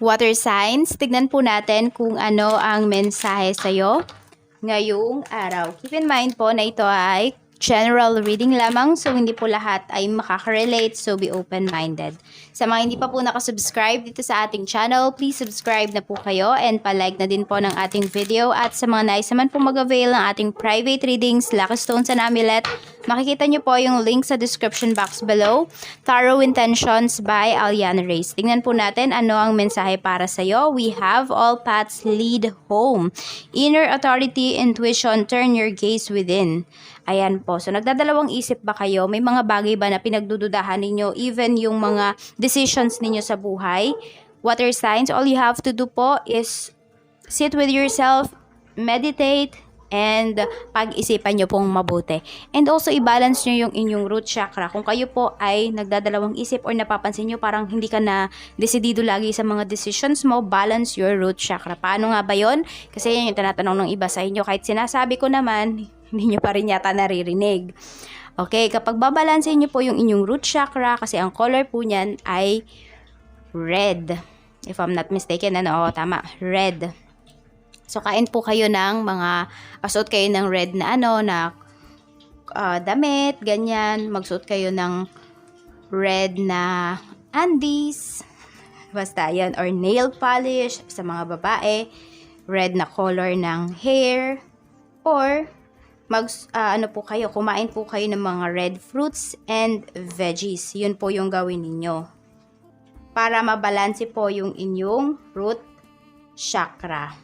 Water signs, tignan po natin kung ano ang mensahe sa'yo ngayong araw. Keep in mind po na ito ay general reading lamang so hindi po lahat ay makaka-relate so be open-minded. Sa mga hindi pa po nakasubscribe dito sa ating channel, please subscribe na po kayo and palike na din po ng ating video at sa mga nais naman po mag-avail ng ating private readings, Lucky Stones and Amulet, makikita nyo po yung link sa description box below. Tarot Intentions by Aliana Reyes. Tingnan po natin ano ang mensahe para sa'yo. We have all paths lead home. Inner authority, intuition, turn your gaze within. Ayan po. So, nagdadalawang isip ba kayo? May mga bagay ba na pinagdududahan ninyo? Even yung mga decisions ninyo sa buhay? Water signs, all you have to do po is sit with yourself, meditate, and pag-isipan nyo pong mabuti. And also, i-balance nyo yung inyong root chakra. Kung kayo po ay nagdadalawang isip or napapansin nyo parang hindi ka na desidido lagi sa mga decisions mo, balance your root chakra. Paano nga ba yon? Kasi yan yung tinatanong ng iba sa inyo. Kahit sinasabi ko naman, hindi nyo pa rin yata naririnig. Okay, kapag babalansin nyo po yung inyong root chakra, kasi ang color po niyan ay red. If I'm not mistaken, ano, oh, tama, red. So, kain po kayo ng mga, pasuot kayo ng red na ano, na ah, damit, ganyan. Magsuot kayo ng red na undies. Basta yan. Or nail polish sa mga babae. Red na color ng hair. Or, mag, ah, ano po kayo, kumain po kayo ng mga red fruits and veggies. Yun po yung gawin ninyo. Para mabalanse po yung inyong root chakra.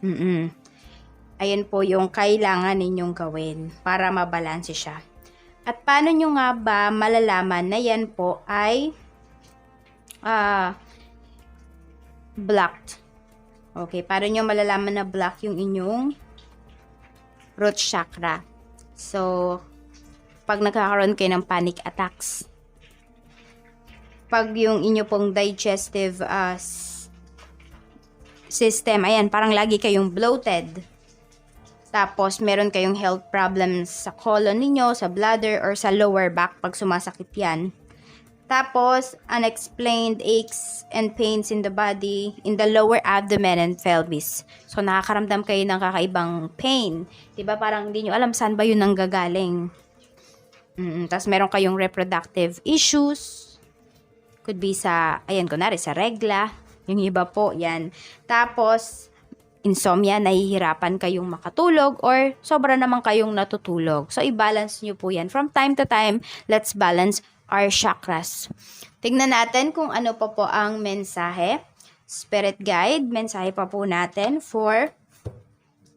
Mm Ayan po yung kailangan ninyong gawin para mabalanse siya. At paano nyo nga ba malalaman na yan po ay ah blocked? Okay, paano nyo malalaman na block yung inyong root chakra? So, pag nagkakaroon kayo ng panic attacks, pag yung inyo pong digestive s- system, ayan, parang lagi kayong bloated. Tapos, meron kayong health problems sa colon ninyo, sa bladder, or sa lower back pag sumasakit yan. Tapos, unexplained aches and pains in the body, in the lower abdomen and pelvis. So, nakakaramdam kayo ng kakaibang pain. ba Parang hindi nyo alam saan ba yun nanggagaling. Mm, Tapos, meron kayong reproductive issues. Could be sa, ayan, kunwari, sa regla. Yung iba po, yan. Tapos, insomnia, nahihirapan kayong makatulog or sobra naman kayong natutulog. So, i-balance nyo po yan. From time to time, let's balance our chakras. Tingnan natin kung ano pa po ang mensahe. Spirit guide, mensahe pa po natin for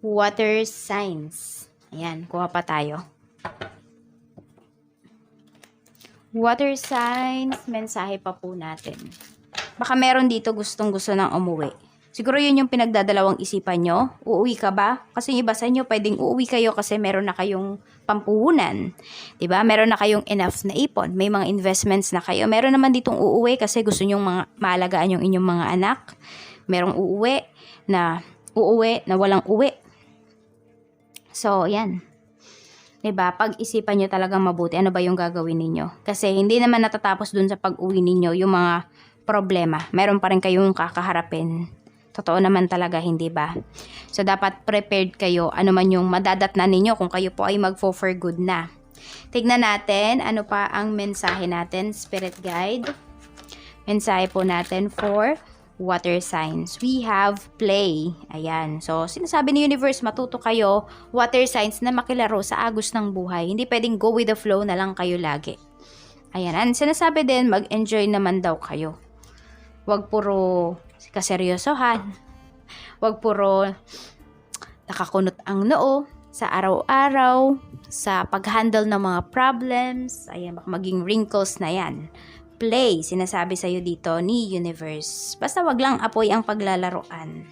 water signs. Ayan, kuha pa tayo. Water signs, mensahe pa po natin. Baka meron dito gustong gusto ng umuwi. Siguro yun yung pinagdadalawang isipan nyo. Uuwi ka ba? Kasi yung iba sa inyo, pwedeng uuwi kayo kasi meron na kayong pampuhunan. ba? Meron na kayong enough na ipon. May mga investments na kayo. Meron naman ditong uuwi kasi gusto nyong mga, maalagaan yung inyong mga anak. Merong uuwi na uuwi na walang uwi. So, yan. 'Di ba? Pag-isipan nyo talagang mabuti ano ba yung gagawin ninyo. Kasi hindi naman natatapos dun sa pag-uwi ninyo yung mga problema. Meron pa rin kayong kakaharapin. Totoo naman talaga, hindi ba? So, dapat prepared kayo ano man yung madadat na ninyo kung kayo po ay magfo for good na. Tignan natin ano pa ang mensahe natin, Spirit Guide. Mensahe po natin for water signs. We have play. Ayan. So, sinasabi ni Universe, matuto kayo, water signs na makilaro sa agos ng buhay. Hindi pwedeng go with the flow na lang kayo lagi. Ayan. And sinasabi din, mag-enjoy naman daw kayo. Huwag puro kaseryosohan. Huwag puro nakakunot ang noo sa araw-araw, sa pag-handle ng mga problems. Ayan, maging wrinkles na yan. Play, sinasabi sa'yo dito ni Universe. Basta wag lang apoy ang paglalaroan.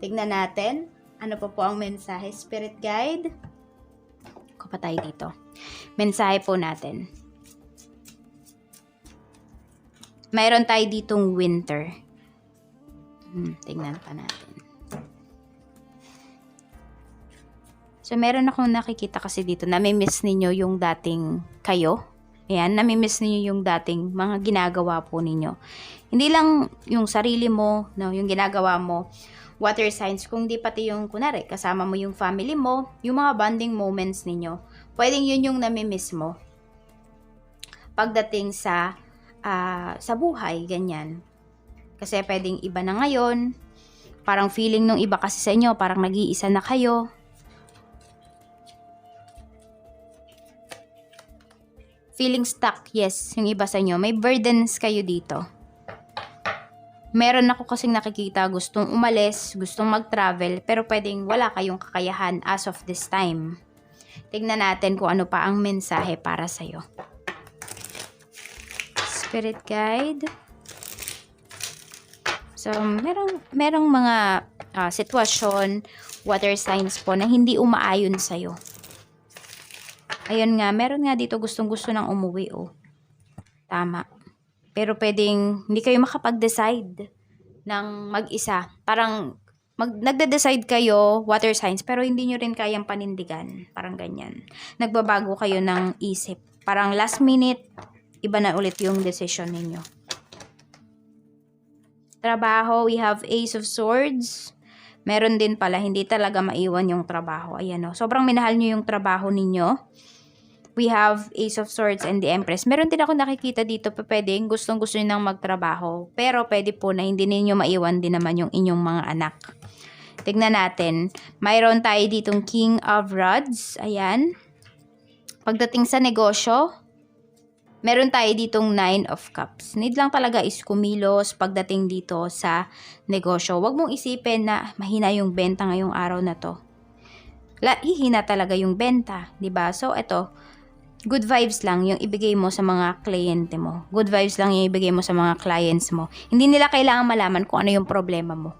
Tignan natin. Ano pa po ang mensahe? Spirit Guide. Ko pa dito. Mensahe po natin. Mayroon tayo ditong winter. Hmm, tingnan pa natin. So, meron akong nakikita kasi dito na may miss ninyo yung dating kayo. Ayan, namimiss ninyo yung dating mga ginagawa po ninyo. Hindi lang yung sarili mo, no, yung ginagawa mo, water signs, kung di pati yung, kunari, kasama mo yung family mo, yung mga bonding moments ninyo. Pwedeng yun yung namimiss mo. Pagdating sa, ah, sa buhay, ganyan. Kasi pwedeng iba na ngayon, parang feeling nung iba kasi sa inyo, parang nag-iisa na kayo, feeling stuck, yes, yung iba sa inyo. May burdens kayo dito. Meron ako kasing nakikita gustong umalis, gustong mag-travel, pero pwedeng wala kayong kakayahan as of this time. Tignan natin kung ano pa ang mensahe para sa'yo. Spirit guide. So, merong, merong mga ah, sitwasyon, water signs po na hindi umaayon sa'yo. Ayun nga, meron nga dito gustong-gusto ng umuwi, oh. Tama. Pero pwedeng hindi kayo makapag-decide ng mag-isa. Parang mag, nagde-decide kayo, water signs, pero hindi nyo rin kayang panindigan. Parang ganyan. Nagbabago kayo ng isip. Parang last minute, iba na ulit yung decision ninyo. Trabaho, we have Ace of Swords. Meron din pala, hindi talaga maiwan yung trabaho. Ayan o. Sobrang minahal nyo yung trabaho ninyo we have Ace of Swords and the Empress. Meron din ako nakikita dito pa pwedeng gustong gusto nyo nang magtrabaho. Pero pwede po na hindi ninyo maiwan din naman yung inyong mga anak. Tignan natin. Mayroon tayo ditong King of Rods. Ayan. Pagdating sa negosyo, meron tayo ditong Nine of Cups. Need lang talaga is kumilos pagdating dito sa negosyo. Huwag mong isipin na mahina yung benta ngayong araw na to. La, hihina talaga yung benta, 'di ba? So ito, good vibes lang yung ibigay mo sa mga kliyente mo. Good vibes lang yung ibigay mo sa mga clients mo. Hindi nila kailangan malaman kung ano yung problema mo.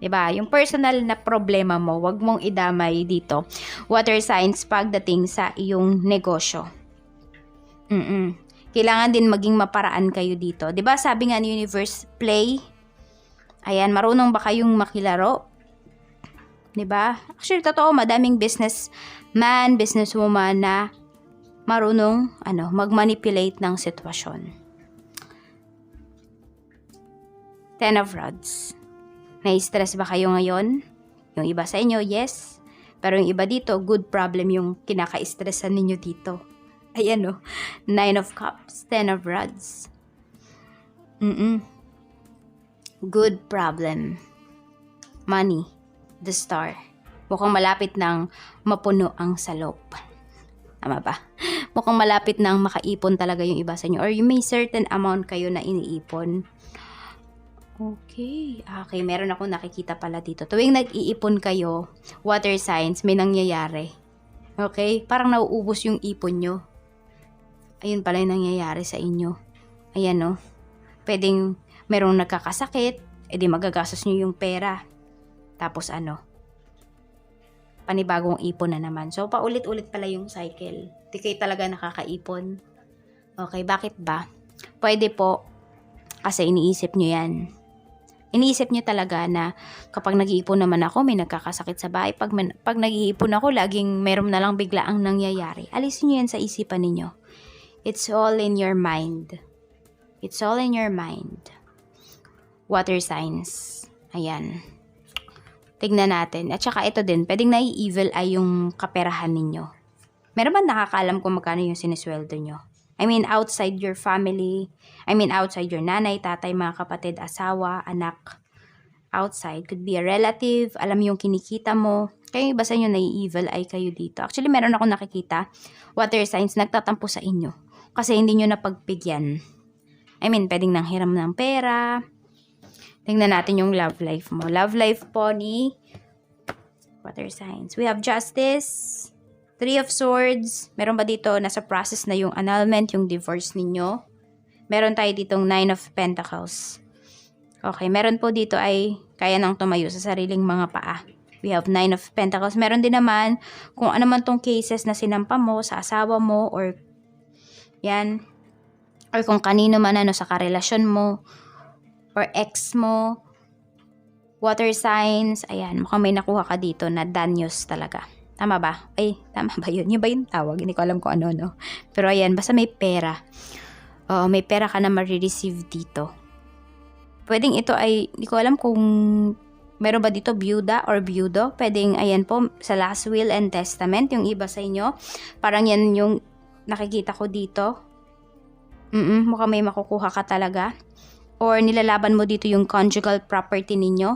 'Di ba? Yung personal na problema mo, wag mong idamay dito. Water signs pagdating sa iyong negosyo. Mm. Kailangan din maging maparaan kayo dito. 'Di ba? Sabi nga ni Universe, play. Ayan, marunong ba kayong makilaro? 'Di ba? Actually, totoo, madaming business man, businesswoman na marunong ano, mag-manipulate ng sitwasyon. Ten of Rods. Nai-stress ba kayo ngayon? Yung iba sa inyo, yes. Pero yung iba dito, good problem yung kinaka-stressan ninyo dito. Ayan o. Nine of Cups, Ten of Rods. Mm-mm. Good problem. Money. The Star. Mukhang malapit ng mapuno ang salop. Tama ba? Mukhang malapit nang makaipon talaga yung iba sa inyo. Or you may certain amount kayo na iniipon. Okay. Okay, meron ako nakikita pala dito. Tuwing nag-iipon kayo, water signs, may nangyayari. Okay? Parang nauubos yung ipon nyo. Ayun pala yung nangyayari sa inyo. Ayan no. Pwedeng merong nagkakasakit, edi magagastos nyo yung pera. Tapos ano, panibagong ipon na naman. So, paulit-ulit pala yung cycle. Di kayo talaga nakakaipon. Okay, bakit ba? Pwede po, kasi iniisip nyo yan. Iniisip nyo talaga na kapag nag-iipon naman ako, may nagkakasakit sa bahay. Pag, pag nag-iipon ako, laging meron na lang bigla ang nangyayari. Alisin nyo yan sa isipan ninyo. It's all in your mind. It's all in your mind. Water signs. Ayan. Tignan natin. At saka ito din, pwedeng nai-evil ay yung kaperahan ninyo. Meron ba nakakaalam kung magkano yung sinisweldo nyo? I mean, outside your family. I mean, outside your nanay, tatay, mga kapatid, asawa, anak. Outside. Could be a relative. Alam yung kinikita mo. Yung iba sa inyo nai-evil ay kayo dito. Actually, meron ako nakikita. Water signs, nagtatampo sa inyo. Kasi hindi nyo napagbigyan. I mean, pwedeng nanghiram ng pera, Tingnan natin yung love life mo. Love life po ni water signs. We have justice, three of swords. Meron ba dito nasa process na yung annulment, yung divorce ninyo? Meron tayo ditong nine of pentacles. Okay, meron po dito ay kaya nang tumayo sa sariling mga paa. We have nine of pentacles. Meron din naman kung ano man tong cases na sinampa mo sa asawa mo or yan. Or kung kanino man ano sa karelasyon mo or ex mo, water signs, ayan, mukhang may nakuha ka dito na danyos talaga. Tama ba? Ay, tama ba yun? Yun ba yung tawag? Hindi ko alam kung ano, no? Pero ayan, basta may pera. Oo, may pera ka na marireceive dito. Pwedeng ito ay, hindi ko alam kung meron ba dito byuda or byudo. Pwedeng, ayan po, sa last will and testament, yung iba sa inyo. Parang yan yung nakikita ko dito. Mm mukhang may makukuha ka talaga. Or nilalaban mo dito yung conjugal property ninyo.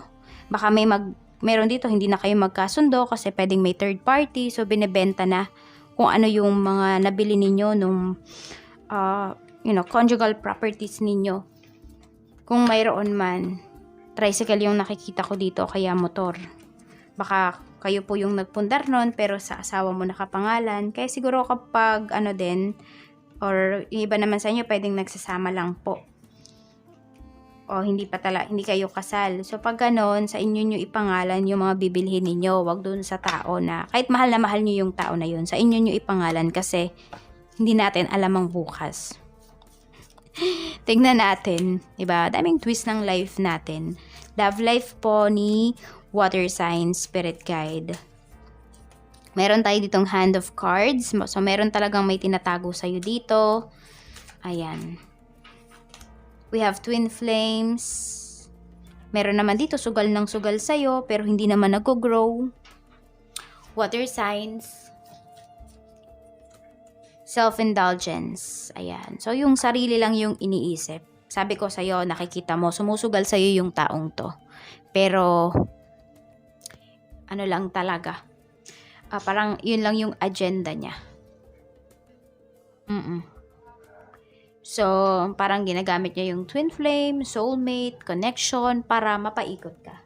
Baka may mag, meron dito, hindi na kayo magkasundo kasi pwedeng may third party. So, binebenta na kung ano yung mga nabili ninyo nung, uh, you know, conjugal properties ninyo. Kung mayroon man, tricycle yung nakikita ko dito, kaya motor. Baka kayo po yung nagpundar nun, pero sa asawa mo nakapangalan. Kaya siguro kapag ano din, or yung iba naman sa inyo, pwedeng nagsasama lang po. O hindi pa tala, hindi kayo kasal. So pag ganon, sa inyo nyo ipangalan yung mga bibilhin ninyo. Wag dun sa tao na, kahit mahal na mahal nyo yung tao na yun, sa inyo nyo ipangalan kasi hindi natin alam ang bukas. Tingnan natin, 'di ba? Daming twist ng life natin. Love life po ni Water Sign Spirit Guide. Meron tayo ditong hand of cards. So, meron talagang may tinatago sa'yo dito. Ayan. We have twin flames. Meron naman dito sugal ng sugal sa'yo pero hindi naman nag-grow. Water signs self-indulgence. Ayan. So, yung sarili lang yung iniisip. Sabi ko sa'yo, nakikita mo, sumusugal sa'yo yung taong to. Pero, ano lang talaga. Ah, parang yun lang yung agenda niya. Mm So, parang ginagamit niya yung twin flame, soulmate, connection para mapaikot ka.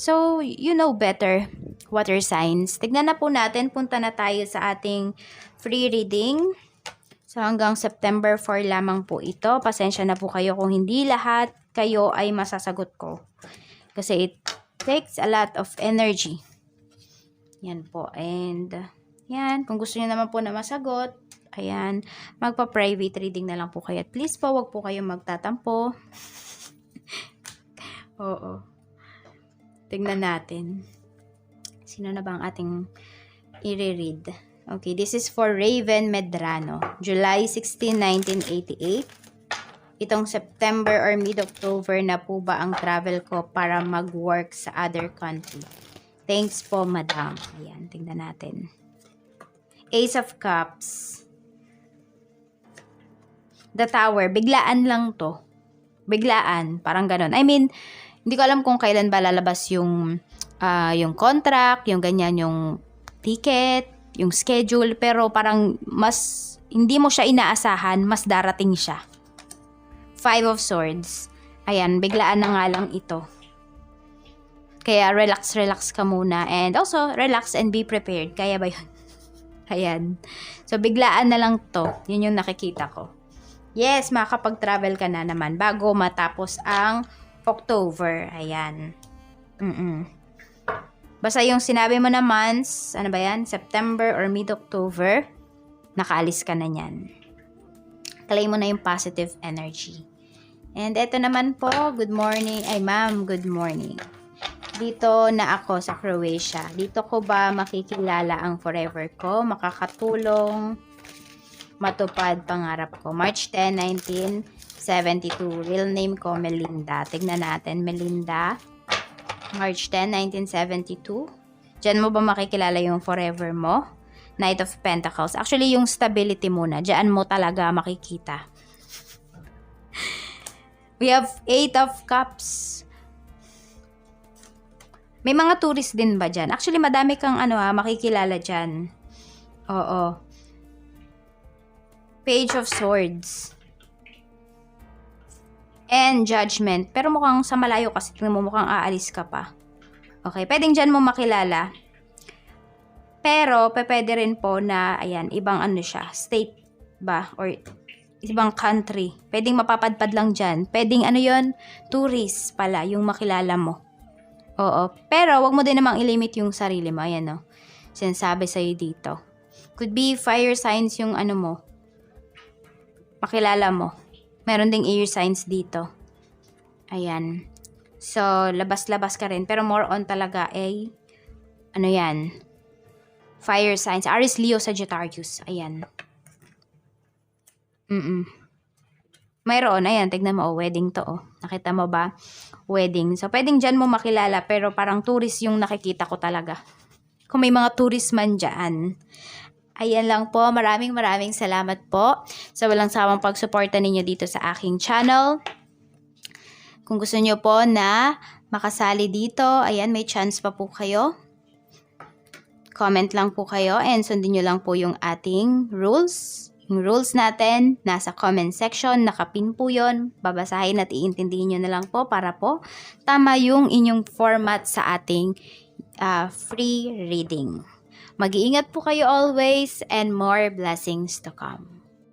So, you know better, water signs. Tignan na po natin, punta na tayo sa ating free reading. So, hanggang September 4 lamang po ito. Pasensya na po kayo kung hindi lahat kayo ay masasagot ko. Kasi it takes a lot of energy. Yan po. And, yan. Kung gusto niyo naman po na masagot, ayan, magpa-private reading na lang po kayo. At please po, wag po kayong magtatampo. Oo. Tingnan natin. Sino na ba ang ating i-read? Okay, this is for Raven Medrano. July 16, 1988. Itong September or mid-October na po ba ang travel ko para mag-work sa other country? Thanks po, madam. Ayan, tingnan natin. Ace of Cups. The Tower. Biglaan lang to. Biglaan. Parang ganun. I mean, hindi ko alam kung kailan ba lalabas yung uh, yung contract, yung ganyan, yung ticket, yung schedule, pero parang mas hindi mo siya inaasahan, mas darating siya. Five of Swords. Ayan, biglaan na nga lang ito. Kaya relax, relax ka muna. And also, relax and be prepared. Kaya ba yun? Ayan. So, biglaan na lang to. Yun yung nakikita ko. Yes, makakapag-travel ka na naman bago matapos ang October. Ayan. Mm-mm. Basta yung sinabi mo na months, ano ba yan? September or mid-October, nakaalis ka na niyan. Claim mo na yung positive energy. And eto naman po, good morning. Ay ma'am, good morning. Dito na ako sa Croatia. Dito ko ba makikilala ang forever ko? Makakatulong matupad pangarap ko. March 10, 1972. Real name ko, Melinda. Tignan natin, Melinda. March 10, 1972. Diyan mo ba makikilala yung forever mo? Knight of Pentacles. Actually, yung stability muna. Diyan mo talaga makikita. We have Eight of Cups. May mga tourist din ba dyan? Actually, madami kang ano ha, makikilala dyan. Oo. Page of Swords and judgment. Pero mukhang sa malayo kasi tingnan mo mukhang aalis ka pa. Okay, pwedeng dyan mo makilala. Pero, pwede rin po na, ayan, ibang ano siya, state ba? Or ibang country. Pwedeng mapapadpad lang dyan. Pwedeng ano yon tourist pala, yung makilala mo. Oo. Pero, wag mo din namang ilimit yung sarili mo. Ayan, no? Sinasabi sa'yo dito. Could be fire signs yung ano mo. Makilala mo. Meron ding air signs dito. Ayan. So, labas-labas ka rin. Pero more on talaga ay, ano yan, Fire signs. Aries, Leo, Sagittarius. Ayan. Mm Mayroon, ayan, tignan mo, oh, wedding to, oh. Nakita mo ba? Wedding. So, pwedeng dyan mo makilala, pero parang tourist yung nakikita ko talaga. Kung may mga tourist man dyan. Ayan lang po. Maraming maraming salamat po sa walang sawang pagsuporta ninyo dito sa aking channel. Kung gusto nyo po na makasali dito, ayan, may chance pa po kayo. Comment lang po kayo and sundin nyo lang po yung ating rules. Yung rules natin, nasa comment section, nakapin po yun. Babasahin at iintindihin nyo na lang po para po tama yung inyong format sa ating ah, free reading. Mag-iingat po kayo always and more blessings to come.